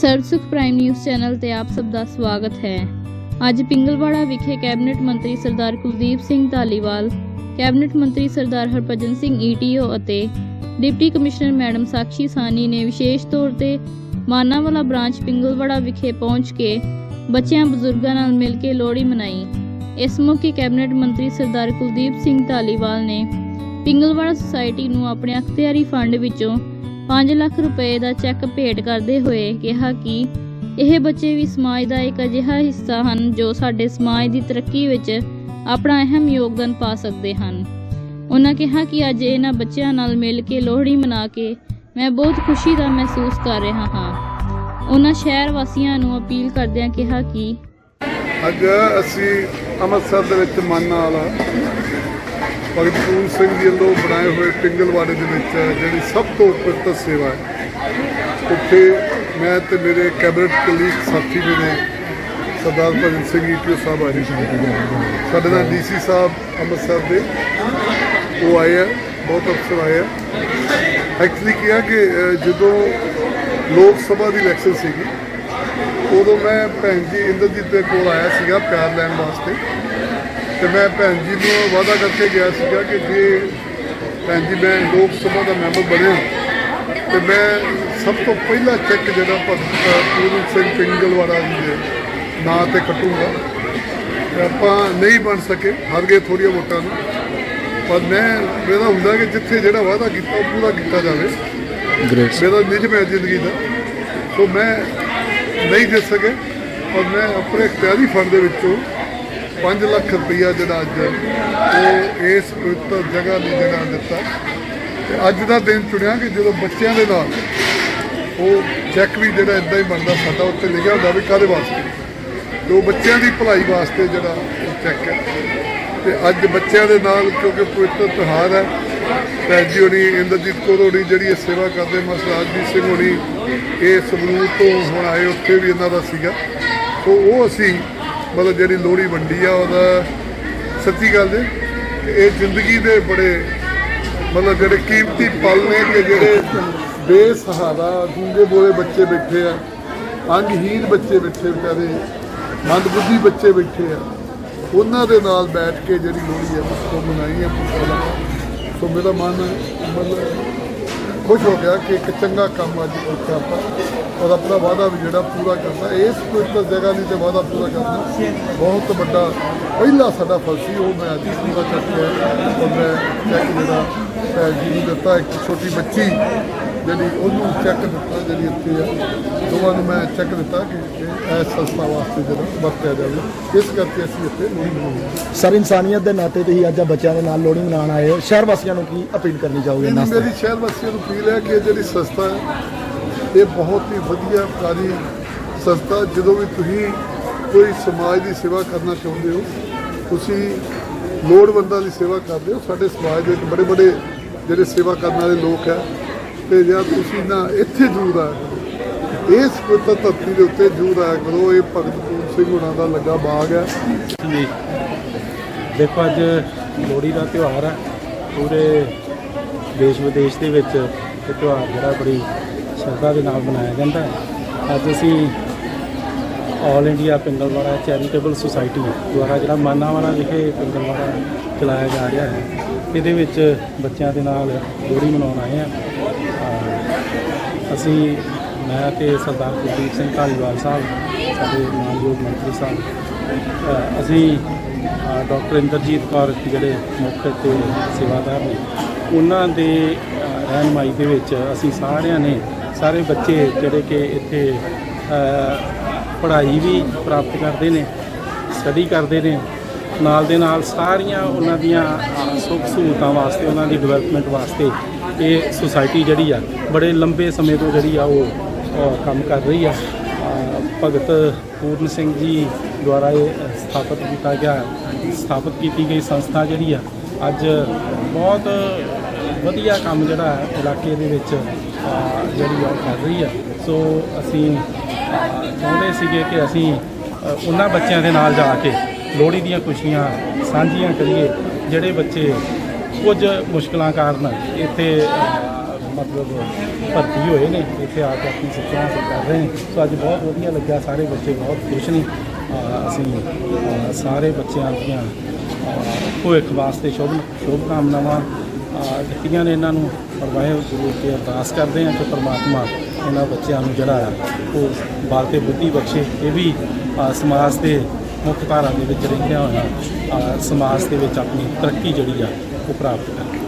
ਸਰਬਸੁਖ prime news channel ਤੇ ਆਪ ਸਭ ਦਾ ਸਵਾਗਤ ਹੈ। ਅੱਜ ਪਿੰਗਲਵਾੜਾ ਵਿਖੇ ਕੈਬਨਿਟ ਮੰਤਰੀ ਸਰਦਾਰ ਕੁਲਦੀਪ ਸਿੰਘ ਧਾਲੀਵਾਲ, ਕੈਬਨਿਟ ਮੰਤਰੀ ਸਰਦਾਰ ਹਰਭਜਨ ਸਿੰਘ ਈਟੀਓ ਅਤੇ deputy commissioner madam Sakshi Sahni ਨੇ ਵਿਸ਼ੇਸ਼ ਤੌਰ ਤੇ ਮਾਨਾਵਾਲਾ ਬ੍ਰਾਂਚ ਪਿੰਗਲਵਾੜਾ ਵਿਖੇ ਪਹੁੰਚ ਕੇ ਬੱਚਿਆਂ, ਬਜ਼ੁਰਗਾਂ ਨਾਲ ਮਿਲ ਕੇ ਲੋਹੜੀ ਮਨਾਈ। ਇਸ ਮੌਕੇ ਕੈਬਨਿਟ ਮੰਤਰੀ ਸਰਦਾਰ ਕੁਲਦੀਪ ਸਿੰਘ ਧਾਲੀਵਾਲ ਨੇ ਪਿੰਗਲਵਾੜਾ ਸੁਸਾਇਟੀ ਨੂੰ ਆਪਣੇ ਅਖਤਿਆਰੀ ਫੰਡ ਵਿੱਚੋਂ 5 ਲੱਖ ਰੁਪਏ ਦਾ ਚੈੱਕ ਭੇਟ ਕਰਦੇ ਹੋਏ ਕਿਹਾ ਕਿ ਇਹ ਬੱਚੇ ਵੀ ਸਮਾਜ ਦਾ ਇੱਕ ਅਜਿਹਾ ਹਿੱਸਾ ਹਨ ਜੋ ਸਾਡੇ ਸਮਾਜ ਦੀ ਤਰੱਕੀ ਵਿੱਚ ਆਪਣਾ ਅਹਿਮ ਯੋਗਦਾਨ ਪਾ ਸਕਦੇ ਹਨ। ਉਹਨਾਂ ਕਿਹਾ ਕਿ ਅੱਜ ਇਹਨਾਂ ਬੱਚਿਆਂ ਨਾਲ ਮਿਲ ਕੇ ਲੋਹੜੀ ਮਨਾ ਕੇ ਮੈਂ ਬਹੁਤ ਖੁਸ਼ੀ ਦਾ ਮਹਿਸੂਸ ਕਰ ਰਿਹਾ ਹਾਂ। ਉਹਨਾਂ ਸ਼ਹਿਰ ਵਾਸੀਆਂ ਨੂੰ ਅਪੀਲ ਕਰਦਿਆਂ ਕਿਹਾ ਕਿ ਅੱਜ ਅਸੀਂ ਅੰਮ੍ਰਿਤਸਰ ਦੇ ਵਿੱਚ ਮਾਨਾ ਵਾਲਾ ਭਗਤ ਪੂਰਨ ਸਿੰਘ ਜੀ ਵੱਲੋਂ ਬਣਾਏ ਹੋਏ ਪਿੰਗਲਵਾੜੇ ਦੇ ਵਿੱਚ ਜਿਹੜੀ ਸਭ ਤੋਂ ਪਵਿੱਤਰ ਸੇਵਾ ਹੈ। ਉੱਥੇ ਮੈਂ ਤੇ ਮੇਰੇ ਕੈਬਨਿਟ ਕਲੀਗ ਸਾਥੀ ਜਿਹੜੇ ਸਰਦਾਰ ਭਗਤ ਸਿੰਘ ਈਟੀਓ ਸਾਹਿਬ ਆਏ ਸਾਡੇ ਨਾਲ ਡੀਸੀ ਸਾਹਿਬ ਅੰਮ੍ਰਿਤਸਰ ਦੇ, ਉਹ ਆਏ ਆ, ਬਹੁਤ ਅਫਸਰ ਆਏ ਆ। ਐਕਚੁਅਲੀ ਕੀ ਆ ਕਿ ਜਦੋਂ ਲੋਕ ਸਭਾ ਦੀ ਇਲੈਕਸ਼ਨ ਸੀਗੀ, ਉਦੋਂ ਮੈਂ ਭੈਣ ਜੀ ਇੰਦਰਜੀਤ ਦੇ ਕੋਲ ਆਇਆ ਸੀਗਾ, ਪਿਆਰ ਲੈਣ ਵਾਸਤੇ। ਤੇ ਮੈਂ ਭੈਣ ਜੀ ਨੂੰ ਵਾਅਦਾ ਕਰਕੇ ਗਿਆ ਸੀਗਾ ਕਿ ਜੇ ਭੈਣ ਜੀ ਮੈਂ ਲੋਕ ਸਭਾ ਦਾ ਮੈਂਬਰ ਬਣਿਆ ਤੇ ਮੈਂ ਸਭ ਤੋਂ ਪਹਿਲਾ ਚੈੱਕ ਜਿਹੜਾ ਭਗਤ ਪੂਰਨ ਸਿੰਘ ਪਿੰਗਲਵਾੜਾ ਜੀ ਦੇ ਨਾਂ ਤੇ ਕੱਟੂਗਾ। ਆਪਾਂ ਨਹੀਂ ਬਣ ਸਕੇ ਹਾਰ ਗਏ ਥੋੜੀਆਂ ਵੋਟਾਂ ਨੂੰ। ਪਰ ਮੈਂ ਮੇਰਾ ਹੁੰਦਾ ਕਿ ਜਿੱਥੇ ਜਿਹੜਾ ਵਾਅਦਾ ਕੀਤਾ ਉਹ ਪੂਰਾ ਕੀਤਾ ਜਾਵੇ। ਗ੍ਰੇਟ ਮੇਰਾ ਨਿਯਮ ਹੈ ਜ਼ਿੰਦਗੀ ਦਾ। ਸੋ ਮੈਂ ਨਹੀਂ ਦੇ ਸਕੇ ਔਰ ਮੈਂ ਆਪਣੇ ਇਖਤਿਆਰੀ ਫੰਡ ਦੇ ਵਿੱਚੋਂ 5 ਲੱਖ ਰੁਪਈਆ ਜਿਹੜਾ ਅੱਜ ਉਹ ਇਸ ਪਵਿੱਤਰ ਜਗ੍ਹਾ ਲਈ ਜਿਹੜਾ ਦਿੱਤਾ। ਤੇ ਅੱਜ ਦਾ ਦਿਨ ਚੁਣਿਆ ਕਿ ਜਦੋਂ ਬੱਚਿਆਂ ਦੇ ਨਾਲ ਉਹ ਚੈੱਕ ਵੀ ਜਿਹੜਾ ਇਦਾਂ ਹੀ ਬਣਦਾ, ਸਾਡਾ ਉੱਤੇ ਲਿਖਿਆ ਹੁੰਦਾ ਵੀ ਕਾਹਦੇ ਵਾਸਤੇ? ਤੇ ਉਹ ਬੱਚਿਆਂ ਦੀ ਭਲਾਈ ਵਾਸਤੇ ਜਿਹੜਾ ਉਹ ਚੈੱਕ ਹੈ। ਤੇ ਅੱਜ ਬੱਚਿਆਂ ਦੇ ਨਾਲ ਕਿਉਂਕਿ ਪਵਿੱਤਰ ਤਿਉਹਾਰ ਹੈ, ਭੈਣ ਜੀ ਹੋਣੀ, ਇੰਦਰਜੀਤ ਕੌਰ ਹੋਣੀ ਜਿਹੜੀ ਇਹ ਸੇਵਾ ਕਰਦੇ ਮਸਰਾਜਜੀਤ ਸਿੰਘ ਹੋਣੀ, ਇਹ ਸਬਲੂਤ ਤੋਂ ਹੁਣ ਆਏ, ਉੱਥੇ ਵੀ ਇਹਨਾਂ ਦਾ ਸੀਗਾ। ਸੋ ਉਹ ਅਸੀਂ ਮਤਲਬ ਜਿਹੜੀ ਲੋਹੜੀ ਵੰਡੀ ਆ ਉਹਦਾ ਸੱਚੀ ਗੱਲ ਹੈ ਕਿ ਇਹ ਜ਼ਿੰਦਗੀ ਦੇ ਬੜੇ ਮਤਲਬ ਜਿਹੜੇ ਕੀਮਤੀ ਪਲ ਨੇ ਕਿ ਜਿਹੜੇ ਬੇਸਹਾਰਾ ਗੂੰਗੇ ਬੋਲੇ ਬੱਚੇ ਬੈਠੇ ਆ ਅੰਗਹੀਨ ਬੱਚੇ ਬੈਠੇ ਵਿਚਾਰੇ, ਮੰਦਬੁੱਧੀ ਬੱਚੇ ਬੈਠੇ ਆ, ਉਹਨਾਂ ਦੇ ਨਾਲ ਬੈਠ ਕੇ ਜਿਹੜੀ ਲੋਹੜੀ ਹੈ ਉਹ ਮਨਾਈ ਹੈ ਪੁੱਤਰਾ ਸੋ ਮੇਰਾ ਮਨ ਮਤਲਬ ਖੁਸ਼ ਹੋ ਗਿਆ ਕਿ ਇੱਕ ਚੰਗਾ ਕੰਮ ਅੱਜ ਕੀਤਾ ਆਪਾਂ। ਔਰ ਆਪਣਾ ਵਾਅਦਾ ਵੀ ਜਿਹੜਾ ਪੂਰਾ ਕਰਨਾ, ਇਸ ਪਵਿੱਤਰ ਜਗ੍ਹਾ ਲਈ ਤੇ ਵਾਅਦਾ ਪੂਰਾ ਕਰਨਾ। ਬਹੁਤ ਵੱਡਾ, ਪਹਿਲਾ ਸਾਡਾ ਫਰਜ਼ ਸੀ, ਉਹ ਮੈਂ ਅੱਜ ਪੂਰਾ ਕਰਕੇ ਔਰ ਮੈਂ ਚੈੱਕ ਜਿਹੜਾ ਜੀ ਨੂੰ ਦਿੱਤਾ, ਇੱਕ ਛੋਟੀ ਬੱਚੀ ਜਿਹੜੀ ਉਹਨੂੰ ਚੈੱਕ ਦਿੱਤਾ ਜਿਹੜੀ ਇੱਥੇ ਆ। ਦੋਵਾਂ ਨੂੰ ਮੈਂ ਚੈੱਕ ਦਿੱਤਾ ਕਿ ਇਹ ਇਸ ਸੰਸਥਾ ਵਾਸਤੇ ਜਿਹੜਾ ਵਰਤਿਆ ਜਾਵੇ। ਇਸ ਕਰਕੇ ਅਸੀਂ ਇੱਥੇ ਲੋਹੜੀ ਮਨਾਉਂਦੇ ਸਰ ਇਨਸਾਨੀਅਤ ਦੇ ਨਾਤੇ ਤੁਸੀਂ ਅੱਜ ਬੱਚਿਆਂ ਦੇ ਨਾਲ ਲੋਹੜੀ ਮਨਾਉਣ ਆਏ ਹੋ। ਸ਼ਹਿਰ ਵਾਸੀਆਂ ਨੂੰ ਕੀ ਅਪੀਲ ਕਰਨੀ ਚਾਹੋਗੇ ਇਹ ਇਹਨਾਂ ਮੇਰੀ ਸ਼ਹਿਰ ਵਾਸੀਆਂ ਨੂੰ ਅਪੀਲ ਹੈ ਕਿ ਇਹ ਜਿਹੜੀ ਸੰਸਥਾ ਹੈ ਇਹ ਬਹੁਤ ਹੀ ਵਧੀਆ ਕਾਰੀ ਸੰਸਥਾ। ਜਦੋਂ ਵੀ ਤੁਸੀਂ ਕੋਈ ਸਮਾਜ ਦੀ ਸੇਵਾ ਕਰਨਾ ਚਾਹੁੰਦੇ ਹੋ ਤੁਸੀਂ ਲੋੜਵੰਦਾਂ ਦੀ ਸੇਵਾ ਕਰਦੇ ਹੋ। ਸਾਡੇ ਸਮਾਜ ਦੇ ਵਿੱਚ ਬੜੇ ਬੜੇ ਜਿਹੜੇ ਸੇਵਾ ਕਰਨ ਵਾਲੇ ਲੋਕ ਹੈ ਤੇ ਜਦ ਤੁਸੀਂ ਨਾ ਇੱਥੇ ਜ਼ਰੂਰ ਆ ਇਸ ਪਵਿੱਤਰ ਧਰਤੀ ਦੇ ਉੱਤੇ ਜ਼ਰੂਰ ਆਇਆ ਕਰੋ। ਇਹ ਭਗਤ ਪੂਰਨ ਸਿੰਘ ਹੁਣਾਂ ਦਾ ਲੱਗਾ ਬਾਗ ਹੈ। ਜੀ। ਦੇਖੋ, ਅੱਜ ਲੋਹੜੀ ਦਾ ਤਿਉਹਾਰ ਹੈ। ਪੂਰੇ ਦੇਸ਼ ਵਿਦੇਸ਼ ਦੇ ਵਿੱਚ ਇਹ ਤਿਉਹਾਰ ਜਿਹੜਾ ਬੜੀ ਸ਼ਰਧਾ ਦੇ ਨਾਲ ਮਨਾਇਆ ਜਾਂਦਾ ਹੈ। ਅੱਜ ਅਸੀਂ all India Pingalwara charitable society ਦੁਆਰਾ ਜਿਹੜਾ ਮਾਨਾਵਾਲਾ ਵਿਖੇ ਪਿੰਗਲਵਾੜਾ ਚਲਾਇਆ ਜਾ ਰਿਹਾ ਹੈ। ਇਹਦੇ ਵਿੱਚ ਬੱਚਿਆਂ ਦੇ ਨਾਲ ਲੋਹੜੀ ਮਨਾਉਣ ਆਏ ਹਾਂ। ਅਸੀਂ ਮੈਂ ਤੇ ਸਰਦਾਰ ਕੁਲਦੀਪ ਸਿੰਘ ਧਾਲੀਵਾਲ ਸਾਹਿਬ ਸਾਡੇ ਮਾਨਯੋਗ ਮੰਤਰੀ ਸਾਹਿਬ ਅਸੀਂ ਡਾਕਟਰ ਇੰਦਰਜੀਤ ਕੌਰ ਜਿਹੜੇ ਮੁੱਖ ਤੇ ਸੇਵਾਦਾਰ ਨੇ ਉਹਨਾਂ ਦੇ ਅ, ਰਹਿਨਮਾਈ ਦੇ ਵਿੱਚ ਅਸੀਂ ਸਾਰਿਆਂ ਨੇ ਸਾਰੇ ਬੱਚੇ ਜਿਹੜੇ ਕਿ ਇੱਥੇ ਪੜ੍ਹਾਈ ਵੀ ਪ੍ਰਾਪਤ ਕਰਦੇ ਨੇ ਸਟੱਡੀ ਕਰਦੇ ਨੇ ਨਾਲ ਦੇ ਨਾਲ ਸਾਰੀਆਂ ਉਹਨਾਂ ਦੀਆਂ ਸੁੱਖ ਸਹੂਲਤਾਂ ਵਾਸਤੇ ਉਹਨਾਂ ਦੀ ਡਿਵੈਲਪਮੈਂਟ ਵਾਸਤੇ ਇਹ ਸੁਸਾਇਟੀ ਜਿਹੜੀ ਆ ਬੜੇ ਲੰਬੇ ਸਮੇਂ ਤੋਂ ਜਿਹੜੀ ਆ ਉਹ ਅ, ਕੰਮ ਕਰ ਰਹੀ ਆ। ਅ, ਭਗਤ ਪੂਰਨ ਸਿੰਘ ਜੀ ਦੁਆਰਾ ਇਹ ਸਥਾਪਿਤ ਕੀਤਾ ਗਿਆ ਸਥਾਪਿਤ ਕੀਤੀ ਗਈ ਸੰਸਥਾ ਜਿਹੜੀ ਆ ਅੱਜ ਬਹੁਤ ਵਧੀਆ ਕੰਮ ਜਿਹੜਾ ਹੈ ਇਲਾਕੇ ਦੇ ਵਿੱਚ ਅ, ਜਿਹੜੀ ਆ ਉਹ ਕਰ ਰਹੀ ਆ। ਸੋ ਅਸੀਂ ਅ, ਚਾਹੁੰਦੇ ਸੀਗੇ ਕਿ ਅਸੀਂ ਅ, ਉਹਨਾਂ ਬੱਚਿਆਂ ਦੇ ਨਾਲ ਜਾ ਕੇ ਲੋਹੜੀ ਦੀਆਂ ਖੁਸ਼ੀਆਂ ਸਾਂਝੀਆਂ ਕਰੀਏ ਜਿਹੜੇ ਬੱਚੇ ਕੁਝ ਮੁਸ਼ਕਲਾਂ ਕਾਰਨ ਇੱਥੇ ਮਤਲਬ ਭਰਤੀ ਹੋਏ ਨੇ, ਇੱਥੇ ਆ ਕੇ ਆਪਣੀ ਸਿੱਖਿਆ ਹਾਸਲ ਕਰ ਰਹੇ ਨੇ। ਸੋ ਅੱਜ ਬਹੁਤ ਵਧੀਆ ਲੱਗਿਆ, ਸਾਰੇ ਬੱਚੇ ਬਹੁਤ ਖੁਸ਼ ਨੇ। ਅਸੀਂ ਸਾਰੇ ਬੱਚਿਆਂ ਦੀਆਂ ਭਵਿੱਖ ਵਾਸਤੇ ਸ਼ੁਭ ਸ਼ੁਭ ਕਾਮਨਾਵਾਂ ਦਿੱਤੀਆਂ ਨੇ ਇਹਨਾਂ ਨੂੰ। ਪਰ ਵਾਹਿਗੁਰੂ ਕੇ ਅਰਦਾਸ ਕਰਦੇ ਹਾਂ ਕਿ ਪਰਮਾਤਮਾ ਇਹਨਾਂ ਬੱਚਿਆਂ ਨੂੰ ਜਿਹੜਾ ਆ, ਉਹ ਬਾਲ ਤੇ ਬੁੱਧੀ ਬਖਸ਼ੇ। ਇਹ ਵੀ ਸਮਾਜ ਦੇ ਮੁੱਖ ਧਾਰਾ ਦੇ ਵਿੱਚ ਰਹਿੰਦਿਆਂ ਹੋਇਆ ਸਮਾਜ ਦੇ ਵਿੱਚ ਆਪਣੀ ਤਰੱਕੀ ਜਿਹੜੀ ਆ ਉਹ ਪ੍ਰਾਪਤ ਕਰਨ